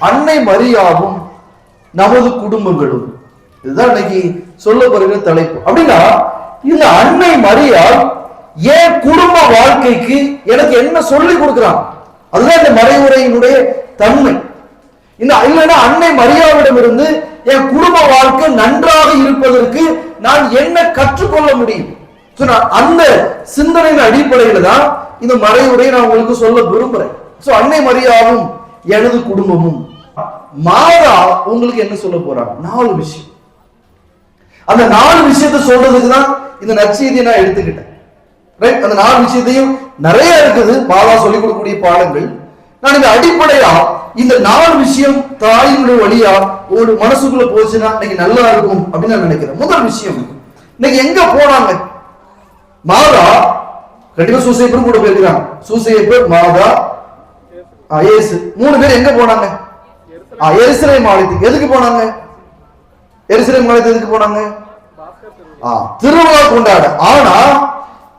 அன்னை மரியாவும் நமது குடும்பங்களும். இதுதான் இன்னைக்கு சொல்லப்படுகிற தலைப்பு. அப்படின்னா இந்த அன்னை மரியா என் குடும்ப வாழ்க்கைக்கு எனக்கு என்ன சொல்லி கொடுக்குறான்? அதுதான் இந்த மறைவுரையினுடைய தன்மை. இந்த இல்லைன்னா அன்னை மரியாவிடமிருந்து என் குடும்ப வாழ்க்கை நன்றாக இருப்பதற்கு நான் என்ன கற்றுக்கொள்ள முடியும்? நான் அந்த சிந்தனையின் அடிப்படையில தான் இந்த மறைவுரையை நான் உங்களுக்கு சொல்ல விரும்புறேன். சோ அன்னை மரியாவும் எனது குடும்பமும். மாறா உங்களுக்கு என்ன சொல்ல போறாங்க நாலு விஷயம். அந்த நாலு விஷயத்தை சொல்றதுக்கு தான் இந்த நற்செய்தியை நான் எடுத்துக்கிட்டேன். ரைட் அந்த நாலு விஷயத்தையும் நிறைய இருக்குது. மாதா சொல்லிக் கொடுக்கக்கூடிய பாடங்கள். நான் இந்த அடிப்படையா இந்த நாலு விஷயம் தாயினுடைய வழியா ஒரு மனசுக்குள்ள போச்சுன்னா இன்னைக்கு நல்லா இருக்கும் அப்படின்னு நான் நினைக்கிறேன். முதல் விஷயம் இன்னைக்கு எங்க போனாங்க? மாதா கண்டிப்பா சூசைப்பரும் கூட போயிருக்கிறாங்க. சூசைப்பர் மாதா இயேசு. மூணு பேர் எங்க போனாங்க? ஆ, எருசலேம் எதுக்கு போனாங்க? எரிசிலை ஆலயத்துக்கு எதுக்கு போனாங்க? ஆ, திருவிழா கொண்டாட. ஆனா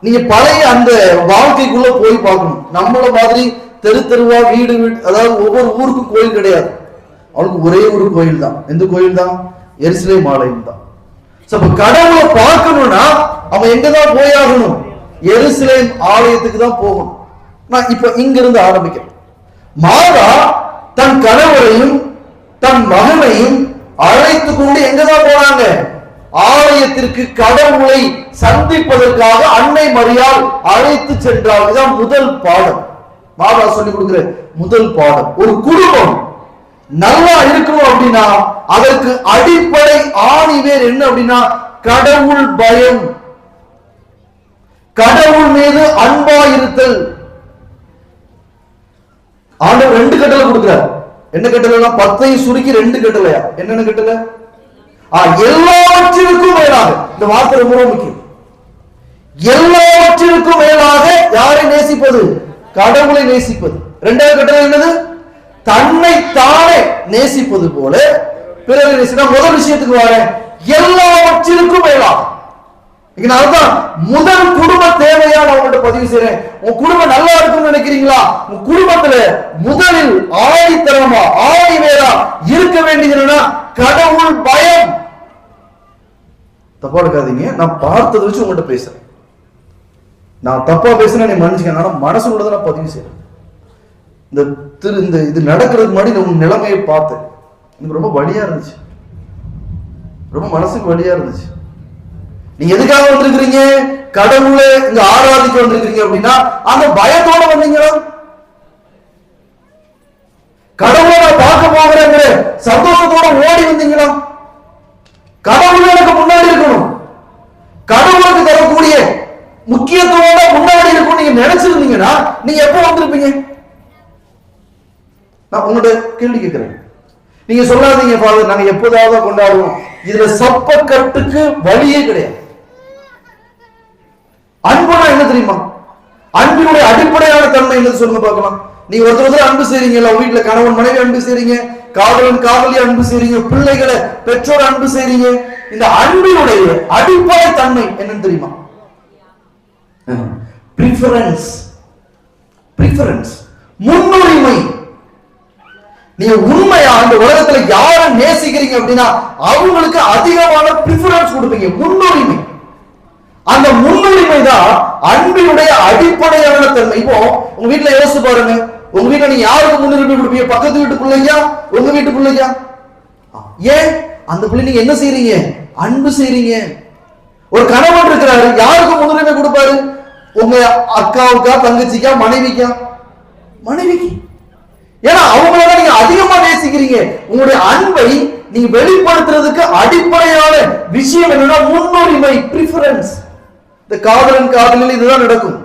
நீங்க பழைய அந்த வாழ்க்கைக்குள்ள போய் பார்க்கணும். நம்மள மாதிரி தெரு தெருவா வீடு வீடு அதாவது ஒவ்வொரு ஊருக்கும் கோயில் கிடையாது. அவனுக்கு ஒரே ஒரு கோயில் தான் எந்த கோயில் தான் எரிசிலை ஆலயம் தான் அப்ப கடவுளை பார்க்கணும்னா அவன் எங்கதான் போயாகணும்? எருசலேம் ஆலயத்துக்கு தான் போகணும். நான் இப்ப இங்க இருந்து ஆரம்பிக்கிறேன். மாதா தன் கணவரையும் தன் மகனையும் அழைத்து கொண்டு எங்கதான் போனாங்க? ஆலயத்திற்கு கடவுளை சந்திப்பதற்காக அன்னை மரியால் அழைத்து சென்றார் இதுதான் முதல் பாடம். பாபா சொல்லி கொடுக்கிற முதல் பாடம். ஒரு குடும்பம் நல்லா இருக்கணும் அப்படின்னா அதற்கு அடிப்படை ஆணிவேர் என்ன அப்படின்னா கடவுள் பயம். கடவுள் மீது அன்பா இருத்தல் ஆண்டவர் ரெண்டு கட்டளை கொடுக்கிறார். என்ன கட்டளைனா பத்தையும் சுருக்கி ரெண்டு கட்டலையா? என்னென்ன கட்டல? ஆ எல்லாவற்றிற்கும் மேலாக. இந்த வார்த்தை ரொம்ப முக்கியம். எல்லாவற்றிற்கும் மேலாக யாரை நேசிப்பது? கடவுளை நேசிப்பது. ரெண்டாவது கட்டளை என்னது? தன்னை தானே நேசிப்பது போல பிறகு நேசினா முதல் விஷயத்துக்கு வர எல்லாவற்றிற்கும் மேலாக. முதல் குடும்ப தேவையா நான் உங்கள்ட்ட பதிவு செய்றேன். உன் குடும்பம் நல்லா இருக்கும்னு நினைக்கிறீங்களா? உன் குடும்பத்துல முதலில் ஆணித்தரமா ஆணி வேறா இருக்க வேண்டியதுன்னா கடவுள் பயம். தப்பா இருக்காதீங்க நான் பார்த்ததை வச்சு உங்கள்ட்ட பேசுறேன். நான் தப்பா பேசுனா நீ மன்னிச்சுக்க. ஆனா மனசுக்குள்ளதை நான் பதிவு செய்யறேன் இந்த திரு இந்த இது நடக்கிறதுக்கு முன்னாடி உன் நிலைமையை பார்த்தேன். எனக்கு ரொம்ப வழியா இருந்துச்சு. ரொம்ப மனசுக்கு வழியா இருந்துச்சு. நீங்க எதுக்காக வந்திருக்கிறீங்க? கடவுளை இங்க ஆராதிக்க வந்திருக்கிறீங்க அப்படின்னா அந்த பயத்தோட வந்தீங்களா? கடவுளை நான் பார்க்க போகிறேங்கிற சந்தோஷத்தோட ஓடி வந்தீங்களா? கடவுள் எனக்கு முன்னாடி இருக்கணும். கடவுளுக்கு தரக்கூடிய முக்கியத்துவம் முன்னாடி இருக்கும் நீங்க நினைச்சிருந்தீங்கன்னா நீங்க எப்போ வந்திருப்பீங்க? நான் உங்களோட கேள்வி கேட்கிறேன். நீங்க சொல்லாதீங்க ஃபாதர் நாங்க எப்போதாவது கொண்டாடுவோம். இதுல சப்பக்கட்டுக்கு வழியே கிடையாது. அன்புனா என்ன தெரியுமா? அன்பினுடைய அடிப்படையான தன்மை என்னது சொல்லுங்க பார்க்கலாம். நீ ஒருத்தர் ஒருத்தர் அன்பு செய்றீங்க இல்ல வீட்டுல கணவன் மனைவி அன்பு செய்றீங்க காதலன் காதலி அன்பு செய்றீங்க பிள்ளைகளை பெற்றோர் அன்பு செய்றீங்க. இந்த அன்பினுடைய அடிப்படை தன்மை என்னன்னு தெரியுமா? ப்ரிஃபரன்ஸ் ப்ரிஃபரன்ஸ் முன்னுரிமை. நீங்க உண்மையா? அந்த உலகத்துல யாரை நேசிக்கிறீங்க அப்படின்னா அவங்களுக்கு அதிகமான ப்ரிஃபரன்ஸ் கொடுப்பீங்க. முன்னுரிமை. அந்த முன்னுரிமை தான் அன்பினுடைய அடிப்படையான தன்மை. இப்போ உங்க வீட்டுல யோசிச்சு பாருங்க. உங்க வீட்டுல நீ யாருக்கு முன்னுரிமை கொடுப்பீங்க? பக்கத்து வீட்டு பிள்ளையா உங்க வீட்டு பிள்ளையா ஏன்? அந்த பிள்ளை நீங்க என்ன செய்றீங்க? அன்பு செய்றீங்க. ஒரு கணவன் இருக்கிறாரு. யாருக்கு முன்னுரிமை கொடுப்பாரு? உங்க அக்காவுக்கா தங்கச்சிக்கா மனைவிக்கா? மனைவிக்கு. ஏன்னா அவங்கள நீங்க அதிகமா நேசிக்கிறீங்க. உங்களுடைய அன்பை நீங்க வெளிப்படுத்துறதுக்கு அடிப்படையான விஷயம் என்னன்னா முன்னுரிமை ப்ரிஃபரன்ஸ் இந்த காதலன் காதலில் இதுதான் நடக்கும்.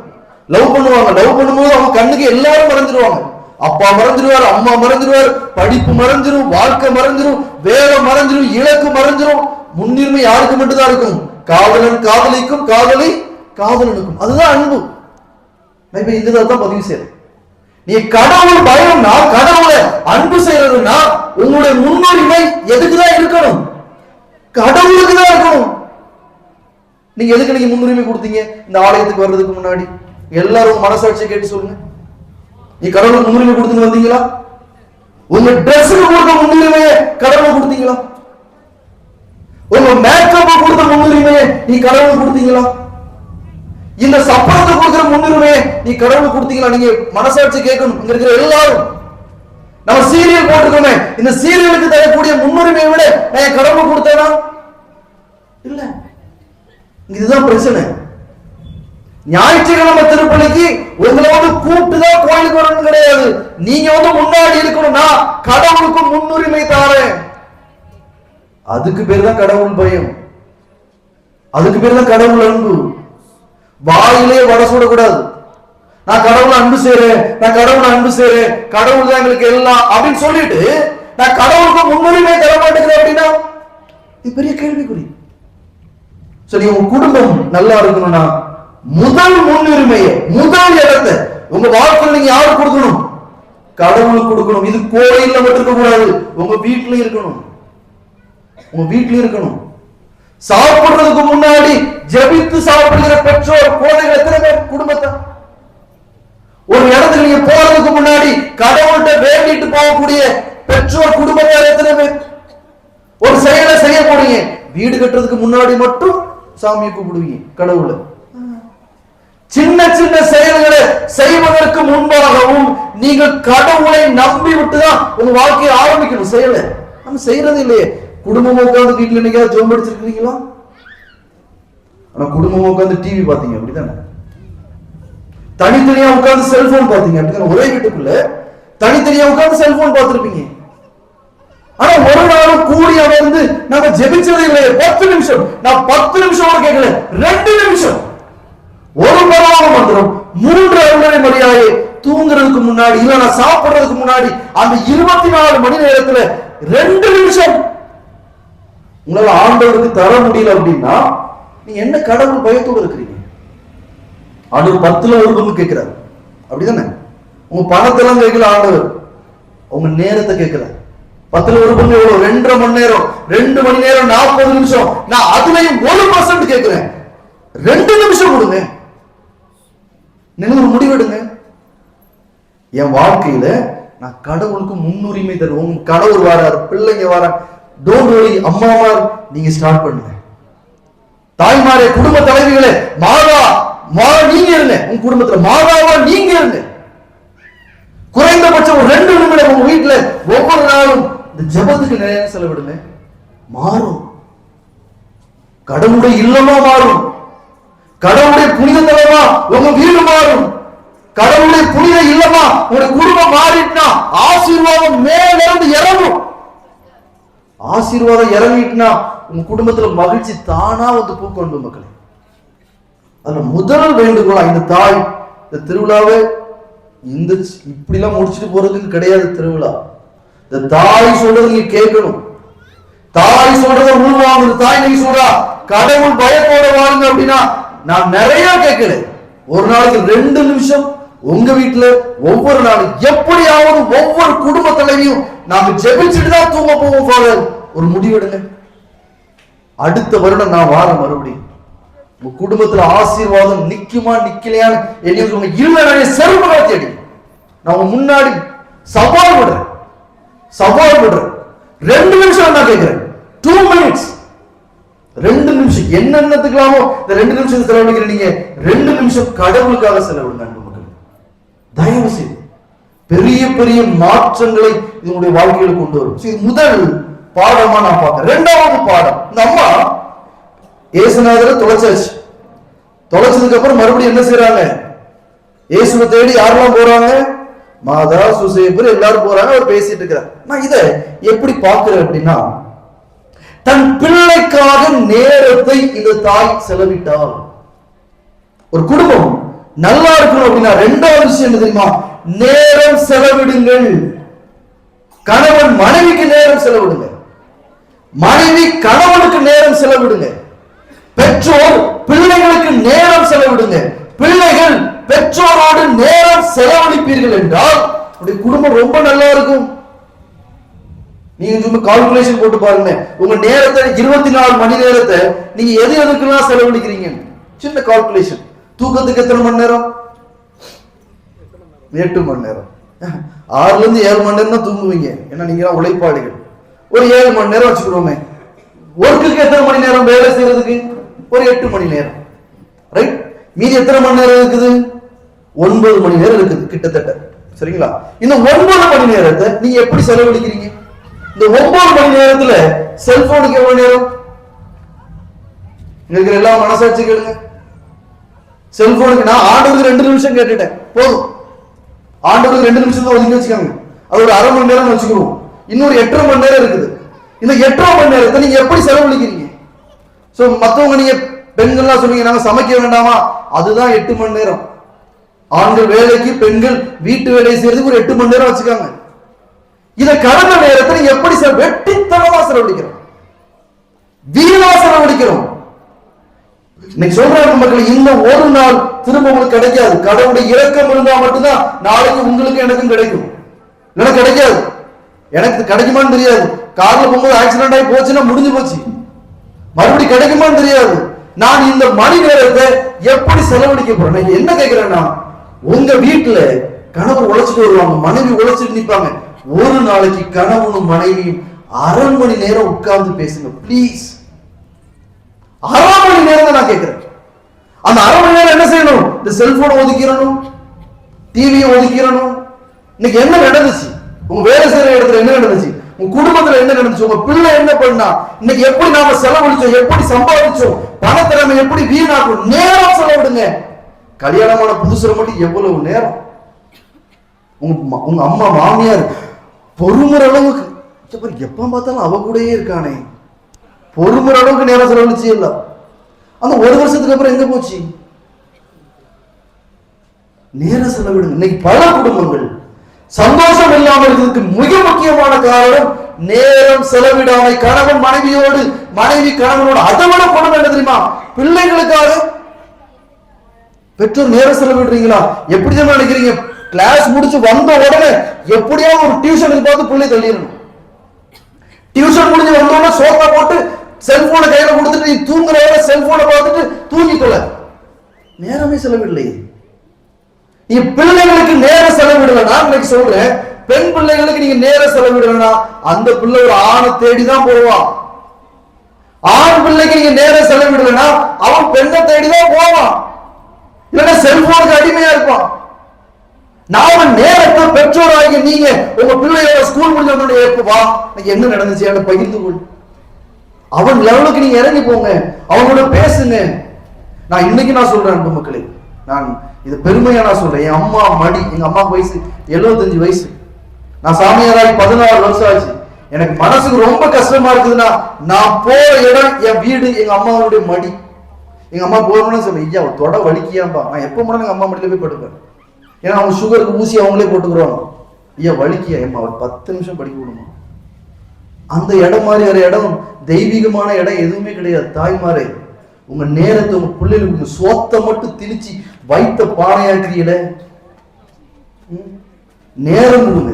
லவ் பண்ணுவாங்க. லவ் பண்ணும்போது அவங்க கண்ணுக்கு எல்லாரும் மறந்துடுவாங்க அப்பா மறந்துடுவார் அம்மா மறந்துடுவார் படிப்பு மறைஞ்சிரும் வாழ்க்கை மறந்துடும் வேலை மறைஞ்சிரும் இலக்கு மறைஞ்சிரும் முன்னுரிமை யாருக்கு மட்டும்தான் இருக்கும்? காதலன் காதலிக்கும் காதலி காதலனுக்கும். அதுதான் அன்பு. இப்ப இந்த தான் பதிவு செய்யறேன் நீ கடவுள் பயம்னா கடவுளை அன்பு செய்யறதுன்னா உங்களுடைய முன்னுரிமை எதுக்குதான் இருக்கணும்? கடவுளுக்கு தான் இருக்கணும். நீங்க எதுக்கு நீங்க முன்னுரிமை கொடுத்தீங்க? இந்த ஆலயத்துக்கு வர்றதுக்கு முன்னாடி. எல்லாரும் மனசாட்சியை கேட்டு சொல்லுங்க. நீ கடவுளுக்கு முன்னுரிமை கொடுத்துன்னு வந்தீங்களா? உங்க ட்ரெஸ்ஸுக்கு கொடுத்த முன்னுரிமையை கடவுள் கொடுத்தீங்களா? உங்க மேக்கப் கொடுத்த முன்னுரிமையை நீ கடவுள் கொடுத்தீங்களா? இந்த சப்பளத்தை கொடுக்கிற முன்னுரிமையை நீ கடவுள் கொடுத்தீங்களா? நீங்க மனசாட்சி கேட்கணும். இங்க இருக்கிற எல்லாரும். நம்ம சீரியல் போட்டிருக்கோமே. இந்த சீரியலுக்கு தரக்கூடிய முன்னுரிமையை விட நான் என் கடவுள் கொடுத்தேனா? இல்லை. இதுதான் பிரச்சனை. ஞாயிற்றுக்கிழமை திருப்பலிக்கு உங்களை வந்து கோயிலுக்கு வரணும் கிடையாது. நீங்க வந்து முன்னாடி இருக்கணும்னா கடவுளுக்கு முன்னுரிமை தாரேன். அதுக்கு பேர் தான் கடவுள் பயம். அதுக்கு பேர் தான் கடவுள் அன்பு. வாயிலே வடை சுடக்கூடாது. நான் கடவுளை அன்பு செய்றேன் நான் கடவுளை அன்பு செய்றேன் கடவுள் தான் எங்களுக்கு எல்லாம் அப்படின்னு சொல்லிட்டு நான் கடவுளுக்கு முன்னுரிமை தர மாட்டேங்கிறேன் அப்படின்னா இது பெரிய கேள்விக்குறி. சரி உங்க குடும்பம் நல்லா இருக்கணும்னா முதல் முன்னுரிமையை முதல் இடத்தை உங்க வாழ்க்கையில் நீங்க யாரு கொடுக்கணும்? கடவுளுக்கு கொடுக்கணும். இது கோயில்ல மட்டும் இருக்க கூடாது. உங்க வீட்டுல இருக்கணும். உங்க வீட்டுல இருக்கணும். சாப்பிடுறதுக்கு முன்னாடி ஜெபித்து சாப்பிடுகிற பெற்றோர் குழந்தைகள் எத்தனை பேர்? குடும்பத்தை? ஒரு இடத்துக்கு நீங்க போறதுக்கு முன்னாடி கடவுள்கிட்ட வேண்டிட்டு போகக்கூடிய பெற்றோர் குடும்பத்தார் எத்தனை பேர்? ஒரு செயலை செய்ய போறீங்க வீடு கட்டுறதுக்கு முன்னாடி மட்டும் சாமியை கூப்பிடுவீங்க கடவுளை. சின்ன சின்ன செயல்களை செய்வதற்கு முன்பாகவும் நீங்கள் கடவுளை நம்பி விட்டுதான் உங்க வாழ்க்கையை ஆரம்பிக்கணும் செயலை. நம்ம செய்யறது இல்லையே. குடும்பமா உட்கார்ந்து வீட்டுல என்னைக்காவது ஜோம் அடிச்சிருக்கீங்களா ஆனா குடும்பமா உட்கார்ந்து டிவி பாத்தீங்க அப்படிதானே? தனித்தனியா உட்கார்ந்து செல்போன் பாத்தீங்க அப்படிதானே? ஒரே வீட்டுக்குள்ள தனித்தனியா உட்கார்ந்து செல்போன் பார்த்திருப்பீங்க. ஆனா ஒரு நாளும் கூடி அமர்ந்து நாம ஜெபிச்சது இல்லையே பத்து நிமிஷம். நான் பத்து நிமிஷம் கூட கேட்கல. ரெண்டு நிமிஷம். ஒரு பரவான மந்திரம். மூன்று அருளை மரியாதை தூங்குறதுக்கு முன்னாடி இல்ல நான் சாப்பிடுறதுக்கு முன்னாடி அந்த இருபத்தி நாலு மணி நேரத்துல ரெண்டு நிமிஷம். உங்களால ஆண்டவருக்கு தர முடியல அப்படின்னா நீ என்ன கடவுள் பயத்தோடு இருக்கிறீங்க? ஆண்டவர் பத்துல ஒரு பங்கு கேட்கிறார். அப்படிதானே? உங்க பணத்தெல்லாம் கேட்கல ஆண்டவர். உங்க நேரத்தை கேட்கல. பத்துல ஒரு பங்கு எவ்வளவு ரெண்டரை மணி நேரம் ரெண்டு மணி நேரம் நாற்பது நிமிஷம். நான் அதுலயும் ஒரு பர்சன்ட் கேட்கிறேன் ரெண்டு நிமிஷம் கொடுங்க. நீங்க ஒரு முடிவெடுங்க. என் வாழ்க்கையில நான் கடவுளுக்கு முன்னுரிமை தருவேன். கடவுள் வாரார் பிள்ளைங்க வாரார் டோன்ட் வரி அம்மாமார் நீங்க ஸ்டார்ட் பண்ணுங்க. தாய்மாரே குடும்ப தலைவிகளே மாதா மா நீங்க இருங்க. உங்க குடும்பத்துல மாதாவா நீங்க இருங்க. குறைந்தபட்சம் ஒரு ரெண்டு நிமிடம் உங்க வீட்டுல ஒவ்வொரு நாளும் இந்த ஜெபத்துக்கு நேரம் செலவிடுங்க. மாறும். கடவுளுடைய இல்லமா மாறும். கடவுளுடைய புனித தலமா உங்க வீடு மாறும். கடவுளுடைய புனித இல்லமா உங்க குடும்பம் மாறிட்டுனா ஆசீர்வாதம் மேல இருந்து இறங்கும். ஆசீர்வாதம் இறங்கிட்டுனா உங்க குடும்பத்துல மகிழ்ச்சி தானா வந்து பூக்கொண்டு மக்களே. அதுல முதல் வேண்டுகோளா இந்த தாய் இந்த திருவிழாவை இந்த இப்படி எல்லாம் முடிச்சுட்டு போறதுக்கு கிடையாது திருவிழா. இந்த தாய் சொல்றது நீ கேட்கணும். தாய் சொல்றத உள்வாங்க. தாய் நீ சொல்றா கடவுள் பயத்தோட வாழுங்க அப்படின்னா நான் நிறைய கேட்கல. ஒரு நாளைக்கு ரெண்டு நிமிஷம் உங்க வீட்டுல ஒவ்வொரு நாளும் எப்படியாவது ஒவ்வொரு குடும்ப தலைவியும் நாம ஜெபிச்சுட்டு தான் தூங்க போவோம் ஃபாதர் ஒரு முடிவெடுங்க. அடுத்த வருடம் நான் வாரம் மறுபடியும். உங்க குடும்பத்துல ஆசீர்வாதம் நிக்குமா நிக்கலையான்னு என்னைய உங்க இல்ல செருமனா தேடி நான் முன்னாடி சவால் விடுறேன். சவால் விடுறேன் ரெண்டு நிமிஷம் நான் கேட்கிறேன் டூ மினிட்ஸ் ரெண்டு நிமிஷம். என்னென்னத்துக்கலாமோ இந்த ரெண்டு நிமிஷம் செலவழிக்கிற நீங்க ரெண்டு நிமிஷம் கடவுளுக்காக செலவிடுங்க அன்பு மக்கள். தயவு செய்து. பெரிய பெரிய மாற்றங்களை இதனுடைய வாழ்க்கையில கொண்டு வரும். இது முதல் பாடமா நான் பார்க்கிறேன். ரெண்டாவது பாடம். இந்த அம்மா இயேசுநாதரை தொலைச்சாச்சு. தொலைச்சதுக்கு அப்புறம் மறுபடியும் என்ன செய்யறாங்க இயேசுவை தேடி யாரெல்லாம் போறாங்க? மாதா சுசேபர் எல்லாரும் போறாங்க அவர் பேசிட்டு இருக்கிறார். நான் இதை எப்படி பார்க்கிறேன் அப்படின்னா தன் பிள்ளைக்காக நேரத்தை இந்த தாய் செலவிட்டாள். ஒரு குடும்பம் நல்லா இருக்கணும் அப்படின்னா ரெண்டாவது விஷயம் என்ன தெரியுமா? நேரம் செலவிடுங்கள். கணவன் மனைவிக்கு நேரம் செலவிடுங்க. மனைவி கணவனுக்கு நேரம் செலவிடுங்க. பெற்றோர் பிள்ளைகளுக்கு நேரம் செலவிடுங்க. பிள்ளைகள் பெற்றோரோடு நேரம் செலவழிப்பீர்கள் என்றால் உடைய குடும்பம் ரொம்ப நல்லா இருக்கும். நீங்க சும்மா கால்குலேஷன் போட்டு பாருங்க. உங்க நேரத்தை இருபத்தி நாலு மணி நேரத்தை நீங்க எது எதுக்கெல்லாம் செலவழிக்கிறீங்க? சின்ன கால்குலேஷன் தூக்கத்துக்கு எத்தனை மணி நேரம்? எட்டு மணி நேரம். ஆறுல இருந்து ஏழு மணி நேரம் தான் தூங்குவீங்க. ஏன்னா நீங்க உழைப்பாளிகள். ஒரு ஏழு மணி நேரம் வச்சுக்கிறோமே ஒர்க்குக்கு எத்தனை மணி நேரம் வேலை செய்யறதுக்கு? ஒரு எட்டு மணி நேரம். ரைட் மீதி எத்தனை மணி நேரம் இருக்குது? ஒன்பது மணி நேரம் இருக்குது கிட்டத்தட்ட. சரிங்களா? இந்த ஒன்பது மணி நேரத்தை நீங்க எப்படி செலவழிக்கிறீங்க? இந்த ஒன்பது மணி நேரத்துல செல்போனுக்கு எவ்வளவு நேரம்? இருக்கிற எல்லா மனசாட்சி கேளுங்க. செல்போனுக்கு நான் ஆண்டுக்கு ரெண்டு நிமிஷம் கேட்டுட்டேன். போதும். ஆண்டுக்கு ரெண்டு நிமிஷம் தான் ஒதுக்கி வச்சுக்காங்க. அது ஒரு அரை மணி நேரம் வச்சுக்கிறோம் இன்னொரு எட்டரை மணி நேரம் இருக்குது. இந்த எட்டரை மணி நேரத்தை நீங்க எப்படி செலவழிக்கிறீங்க? ஸோ மற்றவங்க நீங்க பெண்கள்லாம் சொல்லுவீங்க நாங்க சமைக்க வேண்டாமா? அதுதான் எட்டு மணி நேரம். ஆண்கள் வேலைக்கு பெண்கள் வீட்டு வேலையை செய்யறதுக்கு ஒரு எட்டு மணி நேரம் வச்சுக்காங்க. இதை கடந்த நேரத்தில் எப்படி சார் வெட்டித்தனமா செலவழிக்கிறோம் வீணா செலவழிக்கிறோம் இன்னைக்கு சொல்றாங்க மக்கள் இந்த ஒரு நாள் திரும்ப உங்களுக்கு கிடைக்காது. கடவுளுடைய இறக்கம் இருந்தா மட்டும்தான் நாளைக்கு உங்களுக்கு எனக்கும் கிடைக்கும். இல்லைன்னா கிடைக்காது. எனக்கு கிடைக்குமான்னு தெரியாது. கார்ல போகும்போது ஆக்சிடென்ட் ஆகி போச்சுன்னா முடிஞ்சு போச்சு. மறுபடியும் கிடைக்குமான்னு தெரியாது. நான் இந்த மணி நேரத்தை எப்படி செலவழிக்க போறேன்? என்ன கேட்கிறேன்னா உங்க வீட்டுல கணவர் உழைச்சிட்டு வருவாங்க மனைவி உழைச்சிட்டு நிற்பாங்க ஒரு நாளைக்கு கணவனும் மனைவியும் அரை மணி நேரம் உட்கார்ந்து பேசுங்க ப்ளீஸ் அரை மணி நேரம் தான் நான் கேட்கிறேன். அந்த அரை மணி நேரம் என்ன செய்யணும்? இந்த செல்போனை ஒதுக்கிடணும் டிவியை ஒதுக்கிடணும். இன்னைக்கு என்ன நடந்துச்சு? உங்க வேலை செய்யற இடத்துல என்ன நடந்துச்சு? உங்க குடும்பத்துல என்ன நடந்துச்சு? உங்க பிள்ளை என்ன பண்ணா? இன்னைக்கு எப்படி நாம செலவழிச்சோம்? எப்படி சம்பாதிச்சோம்? பணத்திறமை எப்படி வீணாக்கும் நேரம் செலவிடுங்க. கல்யாணமான புதுசுல மட்டும் எவ்வளவு நேரம்? உங்க உங்க அம்மா மாமியார் பொறுமுற அளவுக்கு எப்ப பார்த்தாலும் அவ கூடயே இருக்கானே. பொறுமுற அளவுக்கு நேரம் செலவழிச்சு இல்ல. அந்த ஒரு வருஷத்துக்கு அப்புறம் எங்க போச்சு? நேரம் செலவிடுங்க. இன்னைக்கு பல குடும்பங்கள் சந்தோஷம் இல்லாமல் இருக்கிறதுக்கு மிக முக்கியமான காரணம் நேரம் செலவிடாமை. கணவன் மனைவியோடு மனைவி கணவனோடு அதை விட கொடுமை என்ன தெரியுமா? பிள்ளைகளுக்காக பெற்றோர் நேரம் செலவிடுறீங்களா? எப்படி தான் நினைக்கிறீங்க? கிளாஸ் முடிச்சு வந்த உடனே எப்படியாவது ஒரு டியூஷனுக்கு பார்த்து பிள்ளை தள்ளிடணும். டியூஷன் முடிஞ்சு வந்த உடனே சோஃபா போட்டு செல்போனை கையில கொடுத்துட்டு நீ தூங்குற வரை செல்போனை பார்த்துட்டு தூங்கிக்கொள்ள நேரமே செலவிடலையே. நீ பிள்ளைகளுக்கு நேரம் செலவிடலனா இன்னைக்கு சொல்றேன். பெண் பிள்ளைகளுக்கு நீங்க நேரம் செலவிடலனா அந்த பிள்ளை ஒரு ஆணை தேடி தான் போவான் ஆண் பிள்ளைக்கு நீங்க நேரம் செலவிடலனா அவன் பெண்ணை தேடி தான் போவான். இல்லைன்னா செல்போனுக்கு அடிமையா இருப்பான். நாம நேரத்தை பெற்றோராகி நீங்க உங்க பிள்ளையோட ஸ்கூல் முடிஞ்ச உடனே வா என்ன நடந்துச்சு? அதை பகிர்ந்து கொள். அவன் லெவலுக்கு நீங்க இறங்கி போங்க. அவங்களோட பேசுங்க. நான் இன்னைக்கு நான் சொல்றேன் அன்பு மக்களே. நான் இது பெருமையா நான் சொல்றேன். என் அம்மா மடி எங்க அம்மா வயசு 75 வயசு. நான் சாமியாராய் பதினாறு வருஷம் ஆச்சு. எனக்கு மனசுக்கு ரொம்ப கஷ்டமா இருக்குதுன்னா நான் போற இடம் என் வீடு எங்க அம்மாவுடைய மடி. எங்கள் அம்மா போகணும்னு சொல்லுவேன் ஐயா தொட வலிக்கியாம்பா. நான் எப்போ கூட எங்கள் அம்மா மட்டும் போய் படுப்பேன். ஏன்னா அவங்க சுகருக்கு ஊசி அவங்களே போட்டுக்கிறோம் ஐயா வலிக்கியா? ஏம்மா ஒரு பத்து நிமிஷம் படிக்க விடுமா? அந்த இடம் மாதிரி ஒரு இடம் தெய்வீகமான இடம் எதுவுமே கிடையாது தாய்மாரே. உங்க நேரத்தை உங்க பிள்ளைகளுக்கு உங்க சோத்தை மட்டும் திணிச்சு வைத்த பானையாக்குறீங்களே நேரம் கொடுங்க.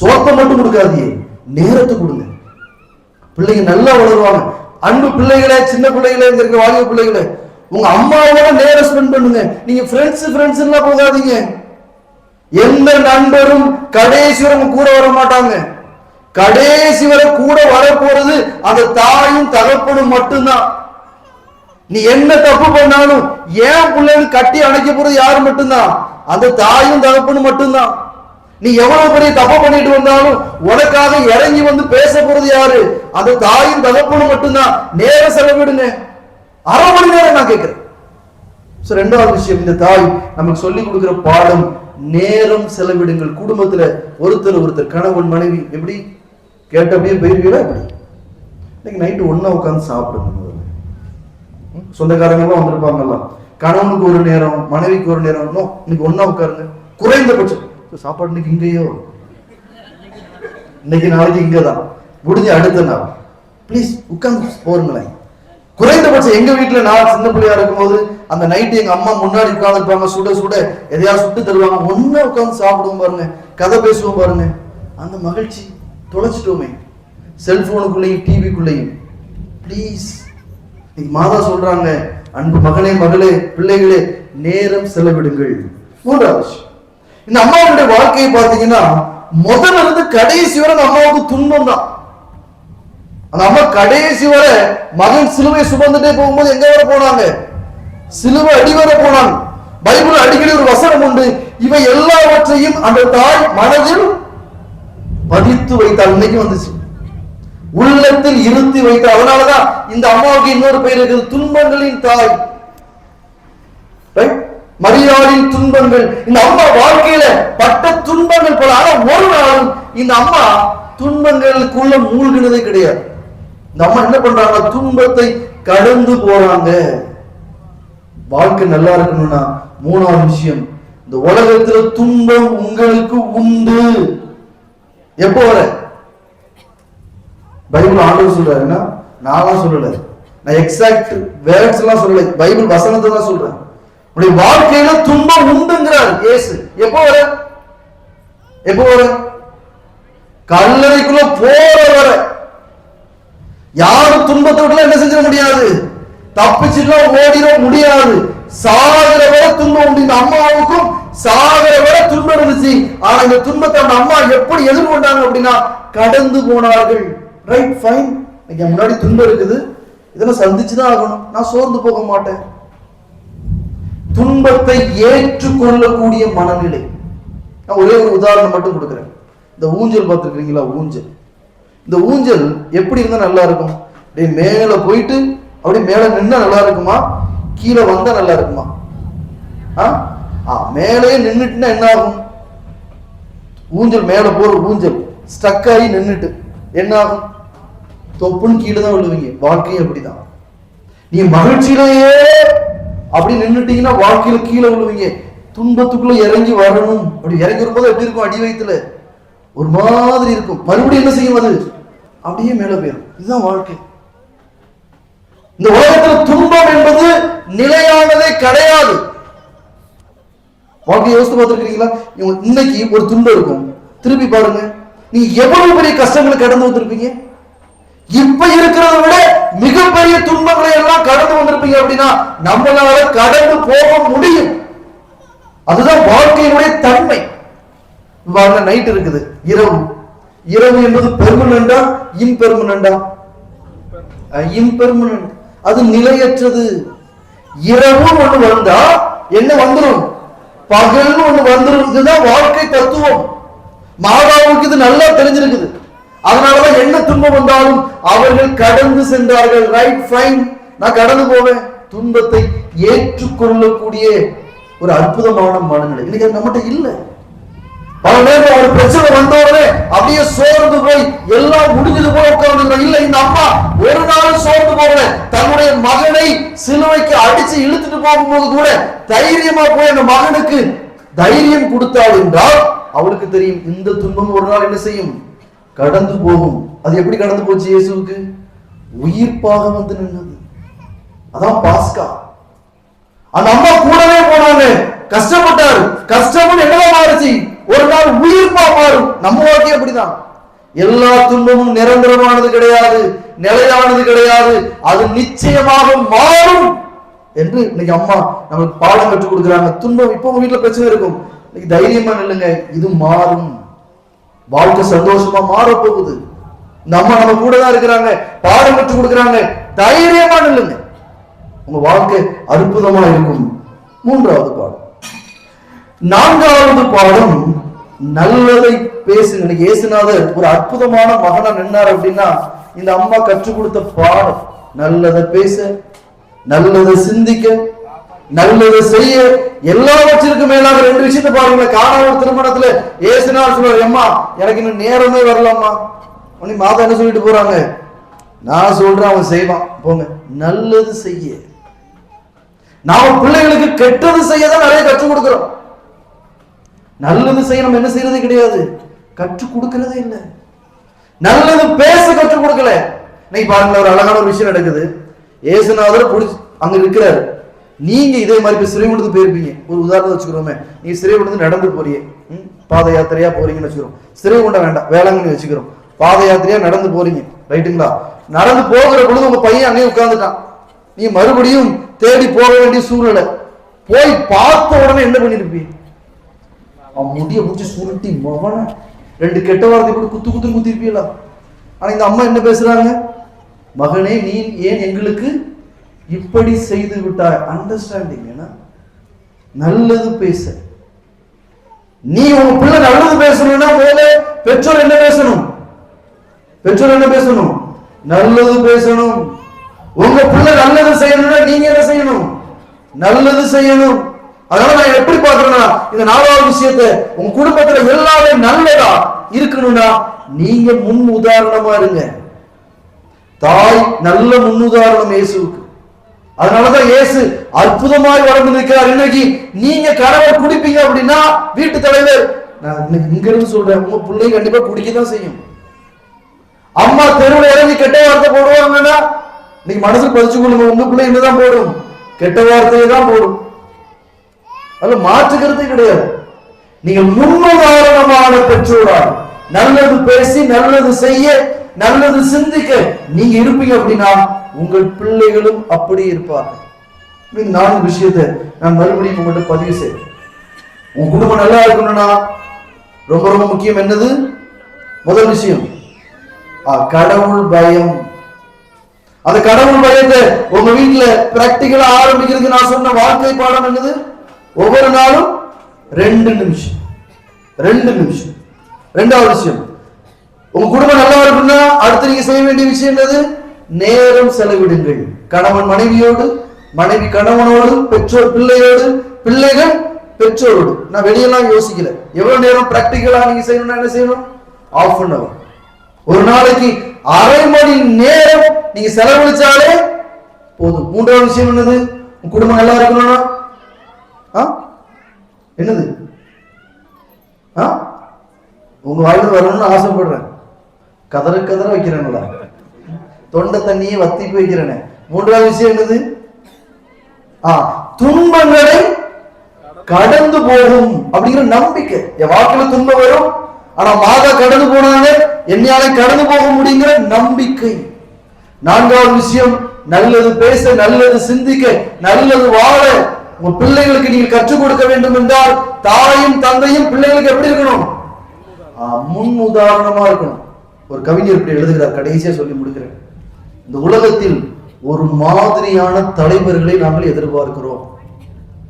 சோத்தை மட்டும் கொடுக்காதீங்க. நேரத்தை கொடுங்க. பிள்ளைங்க நல்லா வளருவாங்க. அன்பு பிள்ளைகளே சின்ன பிள்ளைகளே இங்க இருக்கிற வாலிப பிள்ளைகளே உங்க அம்மாவோட நேரம் ஸ்பெண்ட் பண்ணுங்க. நீங்க ஃப்ரெண்ட்ஸ் ஃப்ரெண்ட்ஸ் எல்லாம் போகாதீங்க. எந்த நண்பரும் கடைசி வரை கூட வர மாட்டாங்க. கடைசி வரை கூட வர போறது அந்த தாயும் தகப்பனும் மட்டும்தான். நீ என்ன தப்பு பண்ணாலும் ஏன் பிள்ளைங்க கட்டி அணைக்க போறது யாரு மட்டும்தான்? அந்த தாயும் தகப்பனும் மட்டும்தான். நீ எவ்வளவு பெரிய தப்பு பண்ணிட்டு வந்தாலும் உனக்காக இறங்கி வந்து பேச போறது யாரு? அந்த தாயும் தகப்பனும் மட்டும்தான். நேரம் செலவிடுங்க. அரை மணி நேரம் நான் கேட்கிறேன். ரெண்டாவது விஷயம் இந்த தாய் நமக்கு சொல்லி கொடுக்கிற பாடம் நேரம் செலவிடுங்கள். குடும்பத்துல ஒருத்தர் ஒருத்தர் கணவன் மனைவி எப்படி? கேட்ட அப்படியே போயிருக்கீங்களா எப்படி? இன்னைக்கு நைட்டு ஒன்னா உட்காந்து சாப்பிடுங்க முதல்ல. ம், சொந்தக்காரங்க எல்லாம் வந்திருப்பாங்கல்ல. கணவனுக்கு ஒரு நேரம் மனைவிக்கு ஒரு நேரம். இன்னைக்கு ஒன்னா உட்காருங்க. குறைந்தபட்சம். சாப்பாடு இன்னைக்கு இங்கேயோ? இன்னைக்கு நாளைக்கு இங்கதான். முடிஞ்ச அடுத்த நாள். ப்ளீஸ் உட்காந்து போருங்களேன். குறைந்தபட்சம் எங்க வீட்டுல நான் சின்ன பிள்ளையா இருக்கும்போது அந்த நைட்டு எங்க அம்மா முன்னாடி உட்காந்துருப்பாங்க சுட சுட. எதையாவது சுட்டு தருவாங்க. ஒண்ணா உட்காந்து சாப்பிடுவோம் பாருங்க. கதை பேசுவோம் பாருங்க. அந்த மகிழ்ச்சி தொலைச்சிட்டோமே. செல்போனுக்குள்ளேயும் டிவிக்குள்ளேயும் ப்ளீஸ் இன்னைக்கு மாதா சொல்றாங்க அன்பு மகனே மகளே பிள்ளைகளே நேரம் செலவிடுங்கள். மூன்றாவது விஷயம். இந்த அம்மாவுடைய வாழ்க்கையை பார்த்தீங்கன்னா முதல்ல இருந்து கடைசி வரை அந்த அம்மாவுக்கு துன்பம் தான். அந்த அம்மா கடைசி வரை மகன் சிலுவை சுமந்துட்டே போகும்போது எங்க வர போனாங்க? சிலுவை அடி வர போனாங்க. பைபிள் அடிக்கடி ஒரு வசனம் உண்டு இவை எல்லாவற்றையும் அந்த தாய் மனதில் பதித்து வைத்தால் இன்னைக்கு வந்துச்சு. உள்ளத்தில் இருத்தி வைத்த அதனாலதான் இந்த அம்மாவுக்கு இன்னொரு பெயர் இருக்குது துன்பங்களின் தாய். ரைட் மரியாளின் துன்பங்கள். இந்த அம்மா வாழ்க்கையில பட்ட துன்பங்கள் பல. ஆனா ஒரு நாளும் இந்த அம்மா துன்பங்களுக்குள்ள மூழ்கினதே கிடையாது. இந்த அம்மா என்ன பண்றாங்க? துன்பத்தை கடந்து போறாங்க. வாழ்க்கை நல்லா இருக்கணும்னா மூணாவது விஷயம் இந்த உலகத்துல துன்பம் உங்களுக்கு உண்டு. எப்போ வர? பைபிள் ஆண்டவர் சொல்றாருன்னா நான்லாம் சொல்லல. நான் எக்ஸாக்ட் வேர்ட்ஸ் எல்லாம் சொல்லல. பைபிள் வசனத்தை தான் சொல்றேன். உடைய வாழ்க்கையில துன்பம் உண்டுங்கிறார் இயேசு. எப்போ வர? எப்போ வர? கல்லறைக்குள்ள போற வர. யாரும் துன்பத்தோட என்ன செஞ்சிட முடியாது. தப்பிச்சுலாம் ஓடிட முடியாது. சாகிற வரை துன்பம் உண்டு. இந்த அம்மாவுக்கும் சாகிற வர துன்பம் இருந்துச்சு. ஆனா இந்த துன்பத்தை அந்த அம்மா எப்படி எதிர்கொண்டாங்க அப்படின்னா கடந்து போனார்கள். ரைட் ஃபைன் இங்க முன்னாடி துன்பம் இருக்குது. இதெல்லாம் சந்திச்சுதான் ஆகணும். நான் சோர்ந்து போக மாட்டேன். துன்பத்தை ஏற்றுக்கொள்ளக்கூடிய மனநிலை. நான் ஒரே ஒரு உதாரணம் மட்டும் கொடுக்குறேன். இந்த ஊஞ்சல் பார்த்துருக்கீங்களா ஊஞ்சல். இந்த ஊஞ்சல் எப்படி இருந்தால் நல்லா இருக்கும்? அப்படியே மேல போயிட்டு அப்படியே மேல நின்னா நல்லா இருக்குமா? கீழே வந்தா நல்லா இருக்குமா? ஆ? ஆ மேலே நின்றுட்டுன்னா என்ன ஆகும்? ஊஞ்சல் மேல போற ஊஞ்சல். ஸ்டக் ஆகி நின்றுட்டு என்ன ஆகும்? தொப்புன்னு கீழே தான் விழுவீங்க. வாழ்க்கையும் அப்படிதான். நீ மகிழ்ச்சியிலேயே அப்படி நின்னுட்டீங்கன்னா வாழ்க்கையில கீழே விழுவீங்க. துன்பத்துக்குள்ள இறங்கி வரணும். அப்படி இறங்கி வரும்போது எப்படி இருக்கும்? அடி வயத்துல. ஒரு மாதிரி இருக்கும். மறுபடியும் என்ன செய்யும் அது? அப்படியே மேல போயிடும் இதுதான் வாழ்க்கை. இந்த உலகத்துல துன்பம் என்பது நிலையானதே கிடையாது. வாழ்க்கையை யோசித்து பார்த்துருக்கீங்களா இவங்க இன்னைக்கு ஒரு துன்பம் இருக்கும். திருப்பி பாருங்க. நீங்க எவ்வளவு பெரிய கஷ்டங்களை கடந்து வந்திருப்பீங்க? இப்ப இருக்கிறத விட மிகப்பெரிய துன்பங்களை எல்லாம் கடந்து வந்திருப்பீங்க அப்படின்னா நம்மளால கடந்து போக முடியும். அதுதான் வாழ்க்கையினுடைய தன்மை. வாங்க நைட் இருக்குது. இரவு. இரவு என்பது பெர்மனண்டா இம்பெர்மனண்டா இம்பெர்மனன்ட் அது நிலையற்றது. இரவு ஒண்ணு வந்தா என்ன வந்துடும் பகல்னு ஒண்ணு வந்துடும் இதுதான் வாழ்க்கை தத்துவம். மாதாவுக்கு இது நல்லா தெரிஞ்சிருக்குது. அதனாலதான் என்ன துன்பம் வந்தாலும் அவர்கள் கடந்து சென்றார்கள். ரைட் ஃபைன் நான் கடந்து போவேன். துன்பத்தை ஏற்றுக்கொள்ளக்கூடிய ஒரு அற்புதமான மனநிலை. இன்னைக்கு நம்மகிட்ட இல்லை. பல நேரம் ஒரு பிரச்சனை வந்த அப்படியே சோர்ந்து போய் எல்லாம் முடிஞ்சது போல உட்கார்ந்து இல்ல இந்த அம்மா ஒரு நாள் சோர்ந்து போகல. தன்னுடைய மகனை சிலுவைக்கு அடிச்சு இழுத்துட்டு போகும்போது கூட தைரியமா போய் அந்த மகனுக்கு தைரியம் கொடுத்தாள் என்றால் அவளுக்கு தெரியும் இந்த துன்பம் ஒரு நாள் என்ன செய்யும்? கடந்து போகும். அது எப்படி கடந்து போச்சு இயேசுவுக்கு? உயிர்ப்பாக வந்து நின்னது அதான் பாஸ்கா. அந்த அம்மா கூடவே போனாங்க. கஷ்டப்பட்டாரு. கஷ்டமும் என்னதான் மாறுச்சு? ஒரு நாள் உயிர்ப்பா மாறும். நம்ம வாழ்க்கை அப்படிதான். எல்லா துன்பமும் நிரந்தரமானது கிடையாது. நிலையானது கிடையாது. அது நிச்சயமாக மாறும் என்று இன்னைக்கு அம்மா நமக்கு பாடம் கற்றுக் கொடுக்குறாங்க. துன்பம் இப்போ உங்க வீட்டுல பிரச்சனை இருக்கும். இன்னைக்கு தைரியமா நில்லுங்க. இது மாறும். வாழ்க்கை சந்தோஷமா மாற போகுது. நம்ம நம்ம கூட தான் இருக்கிறாங்க. பாடம் கற்றுக் கொடுக்குறாங்க. தைரியமா நில்லுங்க. உங்க வாழ்க்கை அற்புதமா இருக்கும். மூன்றாவது பாடம். நான்காவது பாடம் நல்லதை பேசுங்க. இயேசுநாதர் ஒரு அற்புதமான மகனா நின்னார் அப்படின்னா இந்த அம்மா கற்றுக் கொடுத்த பாடம் நல்லதை பேச நல்லதை சிந்திக்க நல்லதை செய்ய எல்லாவற்றிற்கும் மேலாக ரெண்டு விஷயத்தை பாருங்க காணாமல் திருமணத்துல ஏசுனார் சொல்லுவார் அம்மா எனக்கு இன்னும் நேரமே வரலம்மா. உடனே மாதா என்ன சொல்லிட்டு போறாங்க? நான் சொல்றேன் அவன் செய்வான். போங்க. நல்லது செய்ய. நாம பிள்ளைகளுக்கு கெட்டது செய்ய தான் நிறைய கற்றுக் கொடுக்கிறோம். நல்லது செய்ய நம்ம என்ன செய்யறது கிடையாது. கற்றுக் கொடுக்கறதே இல்லை. நல்லது பேச கற்றுக் கொடுக்கல. இன்னைக்கு பாருங்களேன் ஒரு அழகான ஒரு விஷயம் நடக்குது. ஏசுநாதர் புடிச்சு அங்க இருக்கிறாரு நீங்க இதே மாதிரி இப்ப சிறை போயிருப்பீங்க. ஒரு உதாரணத்தை வச்சுக்கிறோமே. நீ சிறை நடந்து போறியே ம், பாத யாத்திரையா போறீங்கன்னு வச்சுக்கிறோம். சிறை வேண்டாம். வேளாங்கண்ணி வச்சுக்கிறோம். பாத யாத்திரையா நடந்து போறீங்க. ரைட்டுங்களா? நடந்து போகிற பொழுது உங்க பையன் அங்கேயே உட்காந்துட்டான் நீ மறுபடியும் தேடி போக வேண்டிய சூழ்நிலை. போய் பார்த்த உடனே என்ன பண்ணிருப்பீங்க? அவன் முடிய முடிச்சு சுருட்டி மவன. ரெண்டு கெட்ட வார்த்தை கூட குத்து குத்து குத்திருப்பீங்களா? ஆனா இந்த அம்மா என்ன பேசுறாங்க? மகனே நீ ஏன் எங்களுக்கு இப்படி செய்து விட்டாய். அண்டர்ஸ்டாண்டிங் ஏன்னா நல்லது பேச. நீ உங்க பிள்ளை நல்லது பேசணும்னா முதல்ல பெற்றோர் என்ன பேசணும்? பெற்றோர் என்ன பேசணும்? நல்லது பேசணும். உங்க பிள்ளை நல்லது செய்யணும்னா நீங்க என்ன செய்யணும்? நல்லது செய்யணும். அதனால நான் எப்படி பாக்குறேன்னா இந்த நாலாவது விஷயத்தை உங்க குடும்பத்துல எல்லாமே நல்லதா இருக்கணும்னா நீங்க முன் உதாரணமா இருங்க. தாய் நல்ல முன்னுதாரணம் இயேசுவுக்கு. அதனாலதான் இயேசு அற்புதமாய் வளர்ந்து நிற்கிறார் இன்னைக்கு நீங்க கணவர் குடிப்பீங்க அப்படின்னா வீட்டு தலைவர் நான் இன்னைக்கு இங்க இருந்து சொல்றேன் உங்க பிள்ளைங்க கண்டிப்பா குடிக்கதான் செய்யும். அம்மா தெருவில் இறங்கி கெட்ட வார்த்தை போடுவாங்கன்னா இன்னைக்கு மனசு பதிச்சு கொள்ளுங்க உங்க பிள்ளை என்னதான் போடும்? கெட்ட வார்த்தையை தான் போடும். அதுல மாற்றுக்கிறதே கிடையாது. நீங்க முன்னுதாரணமான பெற்றோரால் நல்லது பேசி நல்லது செய்ய நல்லது சிந்திக்க நீங்க இருப்பீங்க அப்படின்னா உங்கள் பிள்ளைகளும் அப்படி இருப்பார்கள். இந்த நான்கு விஷயத்தை நான் மறுபடியும் உங்கள்கிட்ட பதிவு செய்வேன் உன் குடும்பம் நல்லா இருக்கணும்னா ரொம்ப ரொம்ப முக்கியம் என்னது? முதல் விஷயம் கடவுள் பயம். அந்த கடவுள் பயத்தை உங்க வீட்டுல பிராக்டிக்கலா ஆரம்பிக்கிறதுக்கு நான் சொன்ன வாழ்க்கை பாடம் என்னது? ஒவ்வொரு நாளும் ரெண்டு நிமிஷம். ரெண்டு நிமிஷம். ரெண்டாவது விஷயம் உங்க குடும்பம் நல்லா இருக்குன்னா அடுத்து நீங்க செய்ய வேண்டிய விஷயம் என்னது? நேரம் செலவிடுங்கள். கணவன் மனைவியோடு மனைவி கணவனோடு பெற்றோர் பிள்ளையோடு பிள்ளைகள் பெற்றோரோடு. நான் வெளியெல்லாம் யோசிக்கல. எவ்வளவு நேரம் பிராக்டிக்கலா நீங்க செய்யணும்னா என்ன செய்யணும்? ஆஃப் அன் அவர் ஒரு நாளைக்கு அரை மணி நேரம் நீங்க செலவழிச்சாலே போதும். மூன்றாவது விஷயம் என்னது? உங்க குடும்பம் நல்லா இருக்கணும்னா? ஆ? என்னது? ஆ? உங்க வாழ்ந்து வரணும்னு ஆசைப்படுறேன். கதற கதற வைக்கிறேங்களா தொண்டை தண்ணியை வத்தி வைக்கிறேனே. மூன்றாவது விஷயம் என்னது? ஆ துன்பங்களை கடந்து போகும் அப்படிங்கிற நம்பிக்கை. என் வாக்குல துன்பம் வரும் ஆனா மாதா கடந்து போனாங்க என்னையால கடந்து போக முடியுங்கிற நம்பிக்கை. நான்காவது விஷயம் நல்லது பேச நல்லது சிந்திக்க நல்லது வாழ. உங்க பிள்ளைகளுக்கு நீங்க கற்றுக் கொடுக்க வேண்டும் என்றால் தாயும் தந்தையும் பிள்ளைகளுக்கு எப்படி இருக்கணும்? முன் உதாரணமா இருக்கணும். ஒரு கவிஞர் இப்படி எழுதுகிறார் கடைசியா சொல்லி முடிக்கிறேன். இந்த உலகத்தில் ஒரு மாதிரியான தலைவர்களை நாங்கள் எதிர்பார்க்கிறோம்.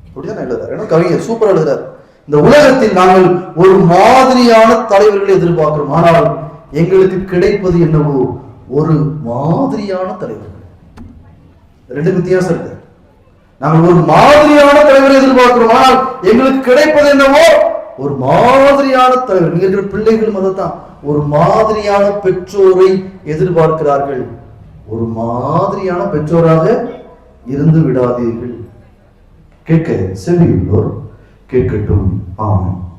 அப்படிதான் எழுதுறாரு ஏன்னா கவிஞர் சூப்பர் எழுதுறாரு. இந்த உலகத்தில் நாங்கள் ஒரு மாதிரியான தலைவர்களை எதிர்பார்க்கிறோம். ஆனால் எங்களுக்கு கிடைப்பது என்னவோ ஒரு மாதிரியான தலைவர்கள் ரெண்டு வித்தியாசம் இருக்கு. நாங்கள் ஒரு மாதிரியான தலைவரை எதிர்பார்க்கிறோம். ஆனால் எங்களுக்கு கிடைப்பது என்னவோ ஒரு மாதிரியான தலைவர். நீங்க இருக்கிற பிள்ளைகளும் அதைத்தான் ஒரு மாதிரியான பெற்றோரை எதிர்பார்க்கிறார்கள். ஒரு மாதிரியான பெற்றோராக இருந்து விடாதீர்கள். கேட்க செவியுள்ளோர் கேட்கட்டும். ஆமாம்